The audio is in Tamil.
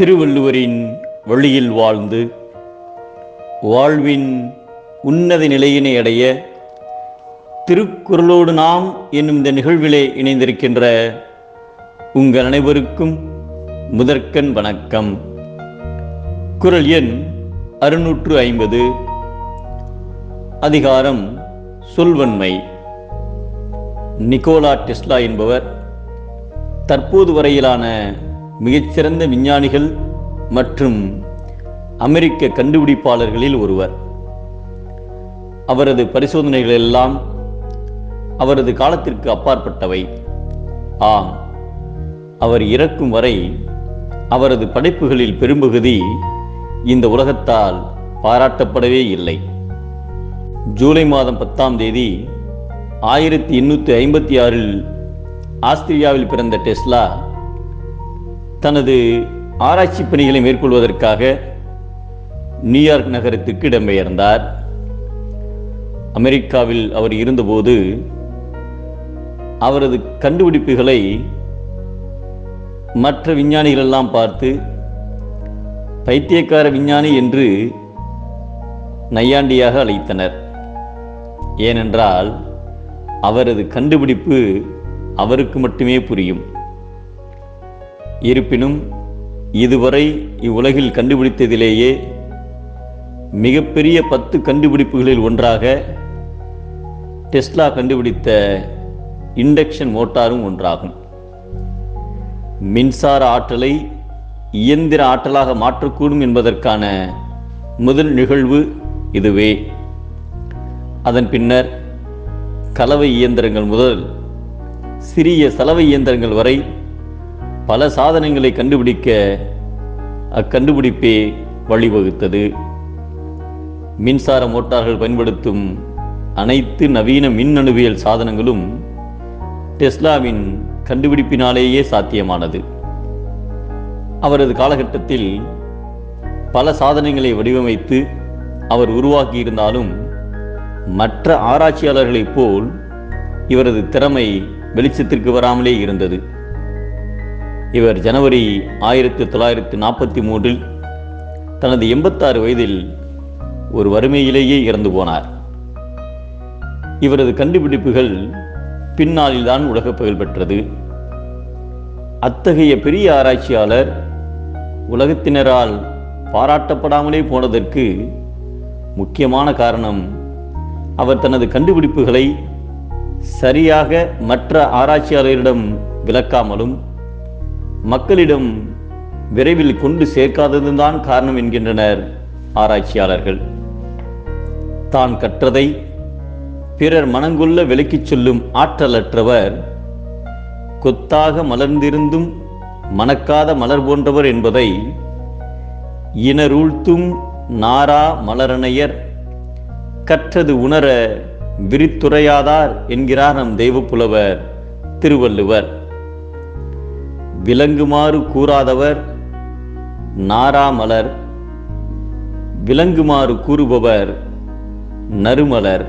திருவள்ளுவரின் வழியில் வாழ்ந்து வாழ்வின் உன்னத நிலையினை அடைய திருக்குறளோடு நாம் என்னும் இந்த நிகழ்விலே இணைந்திருக்கின்ற உங்கள் அனைவருக்கும் முதற்கண் வணக்கம். குறள் எண் அறுநூற்று ஐம்பது. அதிகாரம் சொல்வன்மை. நிக்கோலா டெஸ்லா என்பவர் தற்போது வரையிலான மிகச்சிறந்த விஞ்ஞானிகள் மற்றும் அமெரிக்க கண்டுபிடிப்பாளர்களில் ஒருவர். அவரது பரிசோதனைகள் எல்லாம் அவரது காலத்திற்கு அப்பாற்பட்டவை. ஆம் அவர் இறக்கும் வரை அவரது படைப்புகளில் பெரும்பகுதி இந்த உலகத்தால் பாராட்டப்படவே இல்லை. ஜூலை மாதம் பத்தாம் தேதி ஆயிரத்தி எண்ணூற்றி ஐம்பத்தி ஆறில் ஆஸ்திரியாவில் பிறந்த டெஸ்லா தனது ஆராய்ச்சி பணிகளை மேற்கொள்வதற்காக நியூயார்க் நகரத்திற்கு இடம்பெயர்ந்தார். அமெரிக்காவில் அவர் இருந்தபோது அவரது கண்டுபிடிப்புகளை மற்ற விஞ்ஞானிகள் எல்லாம் பார்த்து பைத்தியக்கார விஞ்ஞானி என்று நையாண்டியாக அழைத்தனர். ஏனென்றால் அவரது கண்டுபிடிப்பு அவருக்கு மட்டுமே புரியும். இருப்பினும் இதுவரை இவ்வுலகில் கண்டுபிடித்ததிலேயே மிகப்பெரிய பத்து கண்டுபிடிப்புகளில் ஒன்றாக டெஸ்லா கண்டுபிடித்த இண்டக்ஷன் மோட்டாரும் ஒன்றாகும். மின்சார ஆற்றலை இயந்திர ஆற்றலாக மாற்றக்கூடும் என்பதற்கான முதல் நிகழ்வு இதுவே. அதன் பின்னர் கலவை இயந்திரங்கள் முதல் சிறிய சலவை இயந்திரங்கள் வரை பல சாதனங்களை கண்டுபிடிக்க அக்கண்டுபிடிப்பே வழிவகுத்தது. மின்சார மோட்டார்கள் பயன்படுத்தும் அனைத்து நவீன மின்னணுவியல் சாதனங்களும் டெஸ்லாவின் கண்டுபிடிப்பினாலேயே சாத்தியமானது. அவரது காலகட்டத்தில் பல சாதனங்களை வடிவமைத்து அவர் உருவாக்கியிருந்தாலும் மற்ற ஆராய்ச்சியாளர்களைப் போல் இவரது திறமை வெளிச்சத்திற்கு வராமலே இருந்தது. இவர் ஜனவரி ஆயிரத்தி தொள்ளாயிரத்தி நாற்பத்தி மூன்றில் தனது எண்பத்தாறு வயதில் ஒரு வறுமையிலேயே இறந்து போனார். இவரது கண்டுபிடிப்புகள் பின்னாளில்தான் உலக புகழ் பெற்றது. அத்தகைய பெரிய ஆராய்ச்சியாளர் உலகத்தினரால் பாராட்டப்படாமலே போனதற்கு முக்கியமான காரணம் அவர் தனது கண்டுபிடிப்புகளை சரியாக மற்ற ஆராய்ச்சியாளரிடம் விளக்காமலும் மக்களிடம் விரைவில் கொண்டு சேர்க்காததுதான் காரணம் என்கின்றனர் ஆராய்ச்சியாளர்கள். தான் கற்றதை பிறர் மனங்கொள்ள விலக்கிச் சொல்லும் ஆற்றலற்றவர் கொத்தாக மலர்ந்திருந்தும் மணக்காத மலர் போன்றவர் என்பதை இனரூழ்த்தும் நாரா மலரணையர் கற்றது உணர விரித்துரையாதார் என்கிறார் நம் தெய்வப்புலவர் திருவள்ளுவர். விலங்குமாறு கூறாதவர் நாராமலர். விலங்குமாறு கூறுபவர் நறுமலர்.